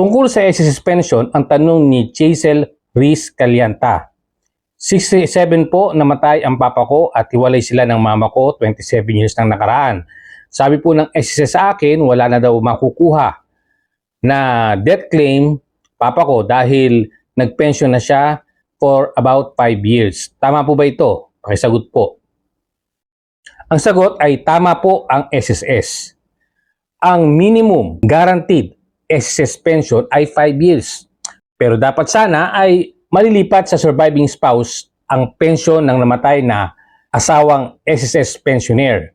Tungkol sa SSS pension, ang tanong ni Chasel Riz Calianta. 67 po namatay ang papa ko at hiwalay sila ng mama ko 27 years nang nakaraan. Sabi po ng SSS sa akin, wala na daw makukuha na death claim papa ko dahil nagpension na siya for about 5 years. Tama po ba ito? Pakisagot po. Ang sagot ay tama po ang SSS. Ang minimum guaranteed SSS pension ay 5 years. Pero dapat sana ay malilipat sa surviving spouse ang pension ng namatay na asawang SSS pensioner.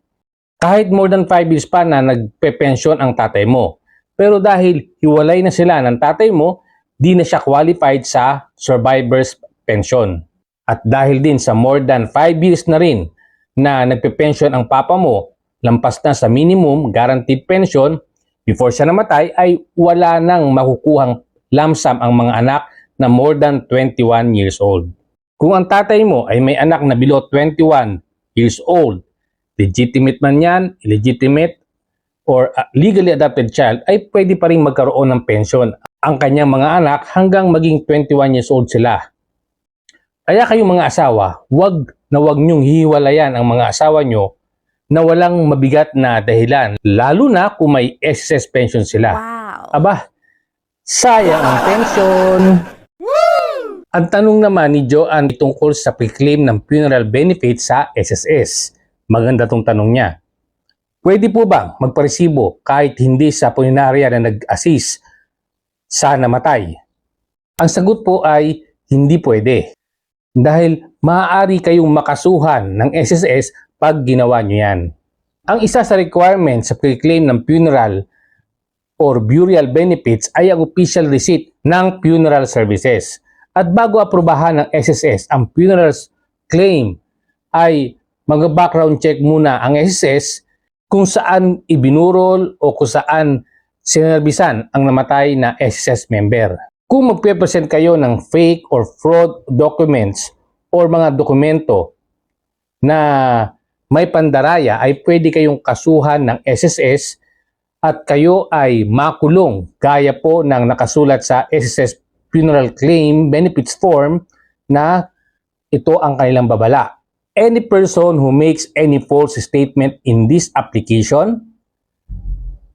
Kahit more than 5 years pa na nagpe-pension ang tatay mo. Pero dahil hiwalay na sila ng tatay mo, di na siya qualified sa survivor's pension. At dahil din sa more than 5 years na rin na nagpe-pension ang papa mo, lampas na sa minimum guaranteed pension, before siya namatay ay wala nang makukuhang lump sum ang mga anak na more than 21 years old. Kung ang tatay mo ay may anak na below 21 years old, legitimate man yan, illegitimate, or legally adopted child, ay pwede pa rin magkaroon ng pension ang kanyang mga anak hanggang maging 21 years old sila. Kaya kayong mga asawa, wag na wag niyong hiwalayan ang mga asawa niyo na walang mabigat na dahilan, lalo na kung may excess pension sila. Wow. Aba, sayang ang pension. Ang tanong naman ni Joanne tungkol sa pre-claim ng funeral benefit sa SSS. Maganda tong tanong niya. Pwede po bang magparesibo kahit hindi sa punerarya na nag-assist sa namatay? Ang sagot po ay hindi pwede. Dahil maaari kayong makasuhan ng SSS pag ginawa nyo yan. Ang isa sa requirements sa pre-claim ng funeral or burial benefits ay ang official receipt ng funeral services. At bago aprobahan ng SSS ang funeral claim ay mag-background check muna ang SSS kung saan ibinurol o kung saan sinerbisan ang namatay na SSS member. Kung magpe-present kayo ng fake or fraud documents or mga dokumento na may pandaraya ay pwede kayong kasuhan ng SSS at kayo ay makulong gaya po ng nakasulat sa SSS Funeral Claim Benefits Form na ito ang kanilang babala. Any person who makes any false statement in this application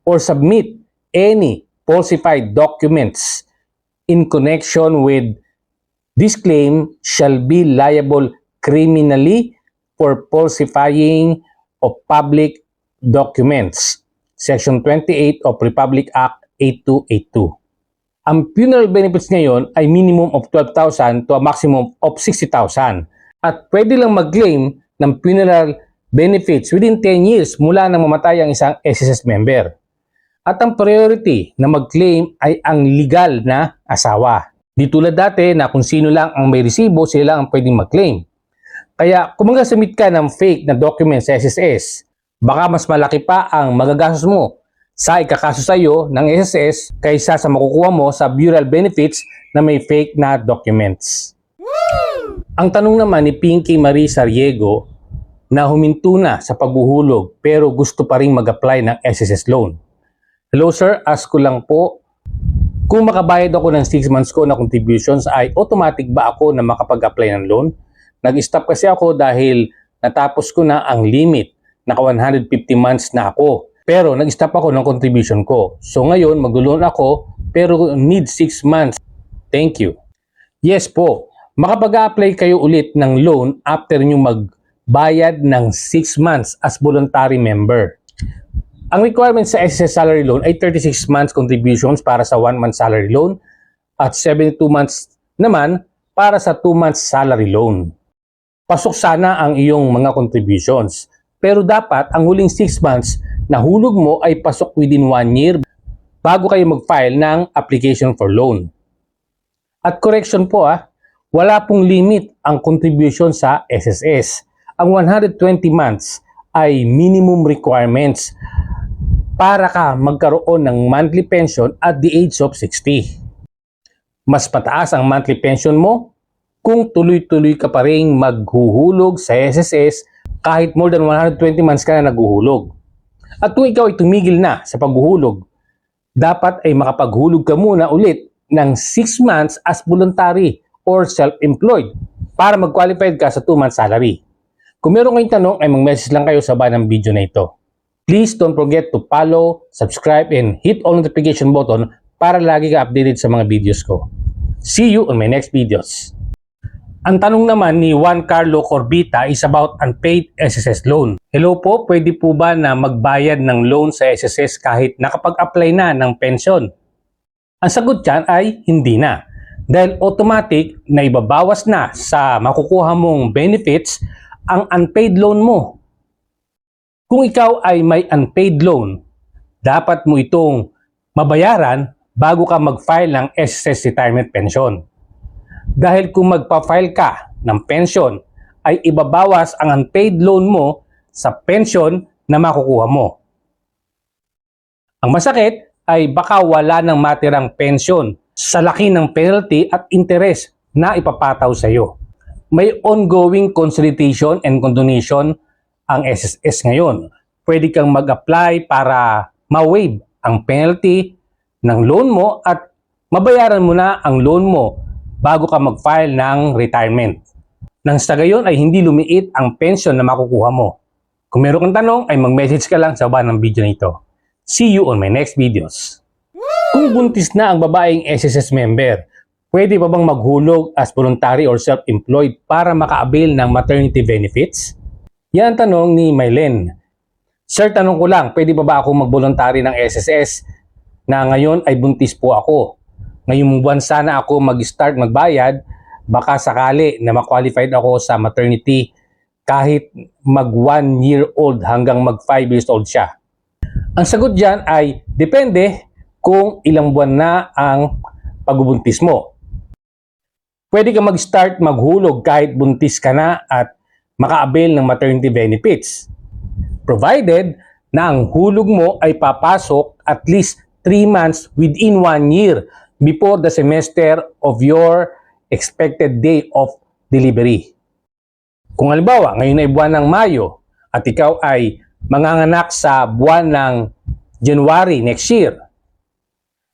or submit any falsified documents in connection with this claim shall be liable criminally for falsifying of public documents. Section 28 of Republic Act 8282. Ang funeral benefits ngayon ay minimum of 12,000 to a maximum of 60,000 at pwede lang mag-claim ng funeral benefits within 10 years mula nang mamatay ang isang SSS member. At ang priority na mag-claim ay ang legal na asawa. Di tulad dati na kung sino lang ang may resibo, sila lang ang pwedeng mag-claim. Kaya kung mag-submit ka ng fake na document sa SSS, baka mas malaki pa ang magagastos mo sa ikakaso sa iyo ng SSS kaysa sa makukuha mo sa burial benefits na may fake na documents. Ang tanong naman ni Pinky Marie Sariego na huminto na sa paghuhulog pero gusto pa rin mag-apply ng SSS loan. Hello sir, ask ko lang po, kung makabayad ako ng 6 months ko na contributions ay automatic ba ako na makapag-apply ng loan? Nag-stop kasi ako dahil natapos ko na ang limit. Naka 150 months na ako. Pero nag-stop ako ng contribution ko. So ngayon, mag-loan ako pero need 6 months. Thank you. Yes po, makapag-apply kayo ulit ng loan after nyo magbayad ng 6 months as voluntary member. Ang requirement sa SSS salary loan ay 36 months contributions para sa 1 month salary loan at 72 months naman para sa 2 months salary loan. Pasok sana ang iyong mga contributions. Pero dapat ang huling 6 months na hulog mo ay pasok within 1 year bago kayo mag-file ng application for loan. At correction po ah, wala pong limit ang contribution sa SSS. Ang 120 months ay minimum requirements para ka magkaroon ng monthly pension at the age of 60. Mas pataas ang monthly pension mo kung tuloy-tuloy ka pa rin maghuhulog sa SSS kahit more than 120 months ka na naghuhulog. At kung ikaw ay tumigil na sa paghuhulog dapat ay makapaghulog ka muna ulit ng 6 months as voluntary or self-employed para mag-qualified ka sa 2 months salary. Kung meron kayong tanong ay mag-message lang kayo sa baba ng video na ito. Please don't forget to follow, subscribe, and hit all notification button para lagi ka updated sa mga videos ko. See you on my next videos. Ang tanong naman ni Juan Carlo Corbita is about unpaid SSS loan. Hello po, pwede po ba na magbayad ng loan sa SSS kahit nakapag-apply na ng pension? Ang sagot dyan ay hindi na. Dahil automatic na ibabawas na sa makukuha mong benefits ang unpaid loan mo. Kung ikaw ay may unpaid loan, dapat mo itong mabayaran bago ka mag-file ng SSS retirement pension. Dahil kung magpa-file ka ng pension, ay ibabawas ang unpaid loan mo sa pension na makukuha mo. Ang masakit ay baka wala ng matirang pension sa laki ng penalty at interest na ipapataw sa iyo. May ongoing consolidation and condonation ang SSS ngayon. Pwede kang mag-apply para ma-waive ang penalty ng loan mo at mabayaran mo na ang loan mo bago ka mag-file ng retirement. Nang sa gayon ay hindi lumiit ang pension na makukuha mo. Kung meron kang tanong ay mag-message ka lang sa baba ng video na ito. See you on my next videos. Kung buntis na ang babaeng SSS member, pwede pa bang maghulog as voluntary or self-employed para maka-avail ng maternity benefits? Yan ang tanong ni Mylen. Sir, tanong ko lang, pwede pa ba ako mag-voluntary ng SSS na ngayon ay buntis po ako? Ngayong buwan sana ako mag-start magbayad, baka sakali na ma-qualified ako sa maternity kahit mag 1 year old hanggang mag 5 years old siya. Ang sagot dyan ay depende kung ilang buwan na ang pagbubuntis mo. Pwede ka mag-start maghulog kahit buntis ka na at maka-avail ng maternity benefits. Provided na ang hulog mo ay papasok at least 3 months within 1 year before the semester of your expected day of delivery. Kung halimbawa, ngayon ay buwan ng Mayo at ikaw ay manganganak sa buwan ng January next year,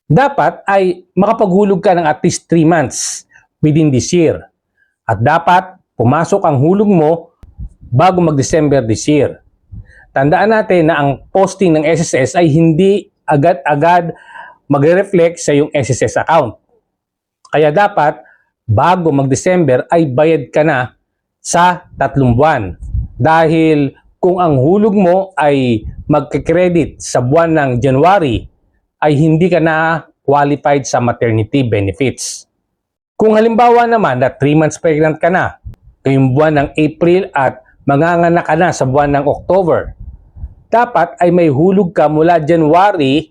dapat ay makapaghulog ka ng at least 3 months within this year. At dapat pumasok ang hulog mo bago mag-December this year. Tandaan natin na ang posting ng SSS ay hindi agad-agad magre-reflect sa iyong SSS account. Kaya dapat bago mag-December ay bayad ka na sa tatlong buwan. Dahil kung ang hulog mo ay magkakredit sa buwan ng January, ay hindi ka na qualified sa maternity benefits. Kung halimbawa naman na 3 months pregnant ka na, ngayong buwan ng April at manganganak ka na sa buwan ng October, dapat ay may hulog ka mula January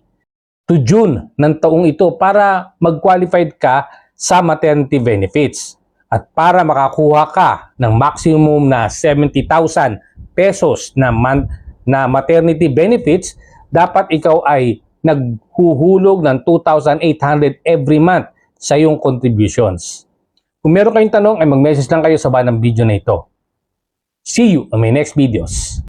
to June ng taong ito para mag-qualified ka sa maternity benefits at para makakuha ka ng maximum na 70,000 pesos na, man, na maternity benefits, dapat ikaw ay naghuhulog ng 2,800 every month sa iyong contributions. Kung meron kayong tanong ay mag-message lang kayo sa ng video na ito. See you on my next videos.